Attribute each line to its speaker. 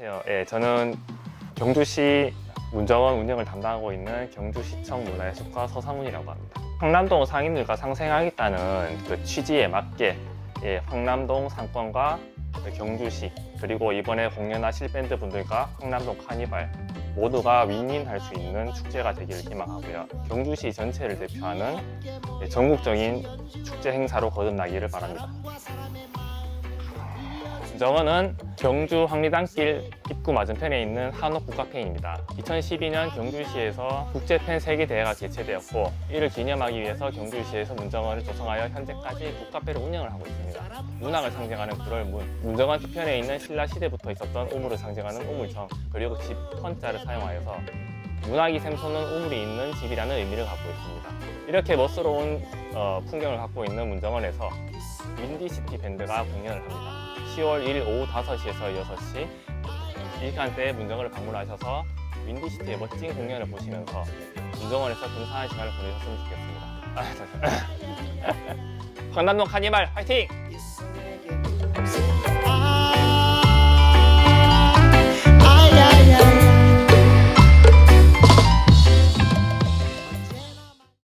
Speaker 1: 안녕하세요. 예, 저는 경주시 문정원 운영을 담당하고 있는 경주시청 문화예술과 서상훈이라고 합니다. 황남동 상인들과 상생하겠다는 그 취지에 맞게 예, 황남동 상권과 그 경주시 그리고 이번에 공연하 실 밴드 분들과 황남동 카니발 모두가 윈윈할 수 있는 축제가 되기를 희망하고요. 경주시 전체를 대표하는 예, 전국적인 축제 행사로 거듭나기를 바랍니다. 정원은 경주 황리단길 입구 맞은편에 있는 한옥 북카페인입니다. 2012년 경주시에서 국제팬 세계대회가 개최되었고 이를 기념하기 위해서 경주시에서 문정원을 조성하여 현재까지 북카페를 운영을 하고 있습니다. 문학을 상징하는 구럴문, 문정원 뒤편에 있는 신라 시대부터 있었던 우물을 상징하는 우물청, 그리고 집 턴자를 사용하여서 문학이 샘솟는 우물이 있는 집이라는 의미를 갖고 있습니다. 이렇게 멋스러운 어, 풍경을 갖고 있는 문정원에서 윈디시티 밴드가 공연을 합니다. 10월 1일 오후 5시에서 6시 이 시간대에 문정원을 방문하셔서 윈디시티의 멋진 공연을 보시면서 문정원에서 근사한 시간을 보내셨으면 좋겠습니다. 아. 황남동 카니발 화이팅!